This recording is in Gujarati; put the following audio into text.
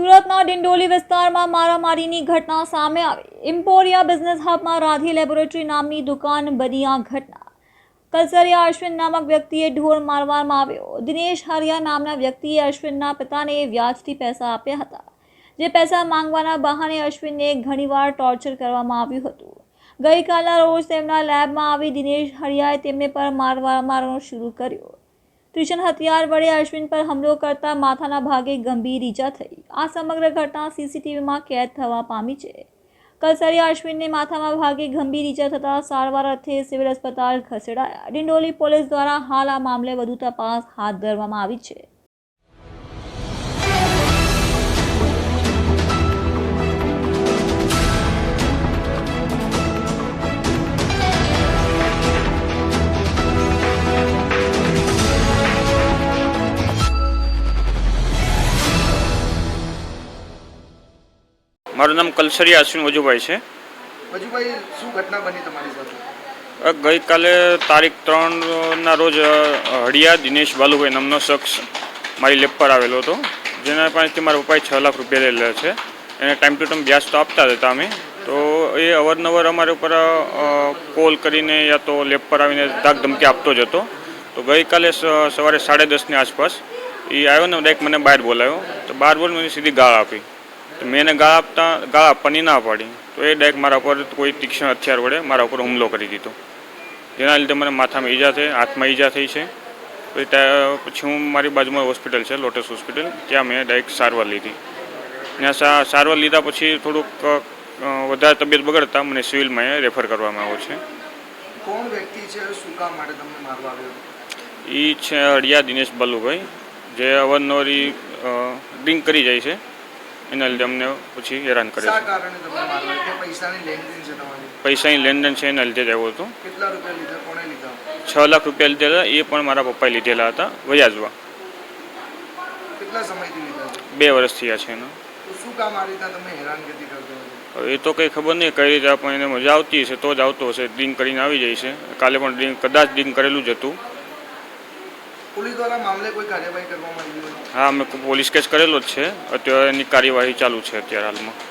સુરતના ડિંડોલી વિસ્તારમાં મારામારીની ઘટના સામે આવી. ઇમ્પોરિયા બિઝનેસ હબમાં રાધી લેબોરેટરી નામની દુકાન બની આ ઘટના. કલસરિયા અશ્વિન નામક વ્યક્તિએ ઢોર મારવામાં આવ્યો. દિનેશ હરિયા નામના વ્યક્તિએ અશ્વિનના પિતાને વ્યાજથી પૈસા આપ્યા હતા, જે પૈસા માંગવાના બહાને અશ્વિનને ઘણીવાર ટોર્ચર કરવામાં આવ્યું હતું. ગઈકાલના રોજ તેમના લેબમાં આવી દિનેશ હરિયાએ તેમને પર મારવા મારવાનું શરૂ કર્યો. ત્રિશન હથિયાર વડે અશ્વિન પર હુમલો કરતા માથાના ભાગે ગંભીર ઈજા થઈ. આ સમગ્ર ઘટના સીસીટીવીમાં કેદ થવા પામી છે. કલસરી અશ્વિનને માથામાં ભાગે ગંભીર ઈજા થતાં સારવાર અર્થે સિવિલ અસ્પતાલ ખસેડાયા. ડિંડોલી પોલીસ દ્વારા હાલ આ મામલે વધુ તપાસ હાથ ધરવામાં આવી છે. મારું નામ કલસરિયા અશ્વિન વજુભાઈ છે. વજુભાઈ શું ઘટના બની તમારી સાથે? ગઈકાલે તારીખ ત્રણના રોજ હળિયા દિનેશ બાલુભાઈ નામનો શખ્સ મારી લેબ પર આવેલો હતો. જેના પાસેથી મારા પપ્પાએ છ લાખ રૂપિયા લેલા છે. એને ટાઈમ ટુ ટાઈમ વ્યાજ તો આપતા જ હતા અમે. તો એ અવારનવાર અમારા ઉપર કોલ કરીને યા તો લેબ પર આવીને ધાક ધમકી આપતો જ હતો. તો ગઈકાલે સવારે સાડા દસની આસપાસ એ આવ્યો ને ડાયરેક્ટ મને બહાર બોલાવ્યો તો બહાર બોલ મને સીધી ગાળ આપી. મેં એને ગાળ આપતા ગાળ આપવાની ના પાડી. તો એ ડાયરેક્ટ મારા ઉપર કોઈ તીક્ષ્ણ હથિયાર વડે મારા ઉપર હુમલો કરી દીધો. જેના લીધે મને માથામાં ઈજા થઈ હાથમાં ઈજા થઈ છે. પછી હું મારી બાજુમાં હોસ્પિટલ છે લોટસ હોસ્પિટલ. ત્યાં મેં ડાયરેક્ટ સારવાર લીધી. ત્યાં સારવાર લીધા પછી થોડુંક વધારે તબિયત બગડતા મને સિવિલમાં રેફર કરવામાં આવ્યો છે. કોણ વ્યક્તિ છે? શું કામ માટે તમને મારવા આવ્યો? એ છે હળિયા દિનેશ બલ્લુભાઈ. જે અવારનવાર ડ્રિંક કરી જાય છે. એના લીધે અમને પછી હેરાન કરે શા છે. કારણે તમને મારવા કે પૈસાની લેનદેન છે તમારી? પૈસાની લેનદેન છે એના લીધે જ આવ્યો હતો. કેટલા રૂપિયા લીધા? કોણે લીધા? છ લાખ રૂપિયા લીધેલા એ પણ મારા પપ્પાએ લીધેલા હતા વ્યાજવા. કેટલા સમયથી લીધા છે? બે વર્ષ થયા છે એના. તો શું કામ આ રીતના તમે હેરાનગતિ કરતો હતો હવે એ તો કંઈ ખબર નહીં કઈ રીતે પણ એને મજા આવતી હશે તો જ આવતો હશે ડ્રિંક કરીને આવી જાય છે. કાલે પણ ડ્રિંક કદાચ ડ્રિંક કરેલું જ હતું. પોલીસ દ્વારા મામલે કોઈ કાર્યવાહી કરવામાં આવી હોય? હા અમે પોલીસ કેસ કરેલો જ છે. અત્યારે એની કાર્યવાહી ચાલુ છે અત્યારે હાલમાં.